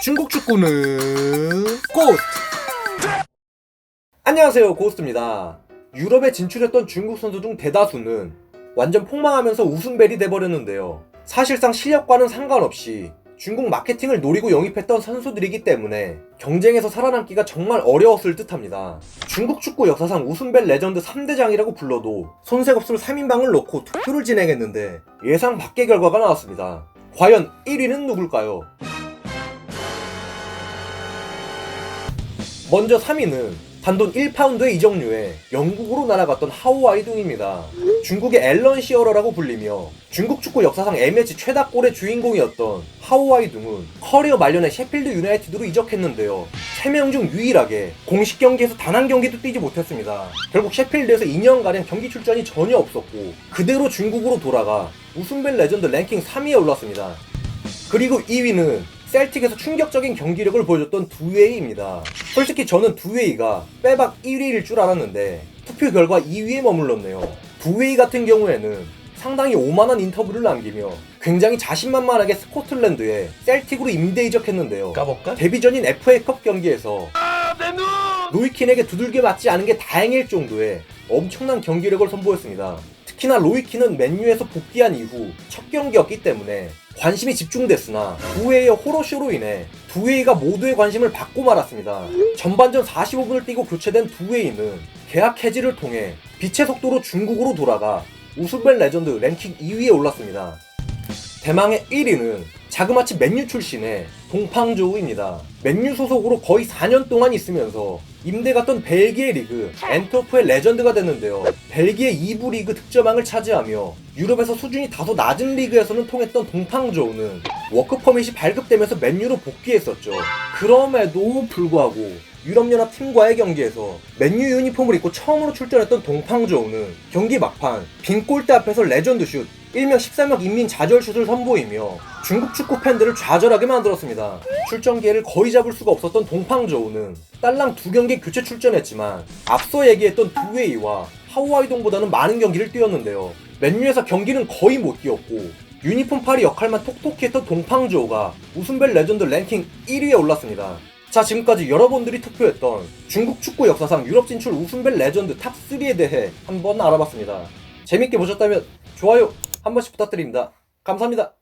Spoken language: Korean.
중국 축구는 고스트. 안녕하세요, 고스트입니다. 유럽에 진출했던 중국 선수 중 대다수는 완전 폭망하면서 우승벨이 돼버렸는데요. 사실상 실력과는 상관없이 중국 마케팅을 노리고 영입했던 선수들이기 때문에 경쟁에서 살아남기가 정말 어려웠을 듯합니다. 중국 축구 역사상 우승벨 레전드 3대장이라고 불러도 손색 없을 3인방을 놓고 투표를 진행했는데 예상 밖의 결과가 나왔습니다. 과연 1위는 누굴까요? 먼저 3위는 단돈 1파운드의 이적료에 영국으로 날아갔던 하우아이둥입니다. 중국의 앨런 시어러라고 불리며 중국 축구 역사상 A매치 최다골의 주인공이었던 하우아이둥은 커리어 말년에 셰필드 유나이티드로 이적했는데요. 3명 중 유일하게 공식 경기에서 단 한 경기도 뛰지 못했습니다. 결국 셰필드에서 2년가량 경기 출전이 전혀 없었고 그대로 중국으로 돌아가 우승벨 레전드 랭킹 3위에 올랐습니다. 그리고 2위는 셀틱에서 충격적인 경기력을 보여줬던 두웨이입니다. 솔직히 저는 두웨이가 빼박 1위일 줄 알았는데 투표 결과 2위에 머물렀네요. 두웨이 같은 경우에는 상당히 오만한 인터뷰를 남기며 굉장히 자신만만하게 스코틀랜드에 셀틱으로 임대 이적했는데요. 까볼까? 데뷔전인 FA컵 경기에서 로이킨에게 두들겨 맞지 않은 게 다행일 정도의 엄청난 경기력을 선보였습니다. 특히나 로이킨은 맨유에서 복귀한 이후 첫 경기였기 때문에 관심이 집중됐으나 두웨이의 호러쇼로 인해 두웨이가 모두의 관심을 받고 말았습니다. 전반전 45분을 뛰고 교체된 두웨이는 계약 해지를 통해 빛의 속도로 중국으로 돌아가 우스벨 레전드 랭킹 2위에 올랐습니다. 대망의 1위는 자그마치 맨유 출신의 동팡조우입니다. 맨유 소속으로 거의 4년 동안 있으면서 임대 갔던 벨기에 리그 엔터프의 레전드가 됐는데요. 벨기에 2부 리그 득점왕을 차지하며 유럽에서 수준이 다소 낮은 리그에서는 통했던 동팡조우는 워크 퍼밋이 발급되면서 맨유로 복귀했었죠. 그럼에도 불구하고 유럽연합 팀과의 경기에서 맨유 유니폼을 입고 처음으로 출전했던 동팡조우는 경기 막판 빈 골대 앞에서 레전드 슛 일명 13억 인민 좌절슛을 선보이며 중국 축구 팬들을 좌절하게 만들었습니다. 출전 기회를 거의 잡을 수가 없었던 동팡조우는 딸랑 두 경기 교체 출전했지만 앞서 얘기했던 두웨이와 하우아이동보다는 많은 경기를 뛰었는데요. 맨유에서 경기는 거의 못 뛰었고 유니폼 팔이 역할만 톡톡히 했던 동팡조우가 우승벨 레전드 랭킹 1위에 올랐습니다. 자 지금까지 여러분들이 투표했던 중국 축구 역사상 유럽 진출 우승벨 레전드 탑3에 대해 한번 알아봤습니다. 재밌게 보셨다면 좋아요 한 번씩 부탁드립니다. 감사합니다.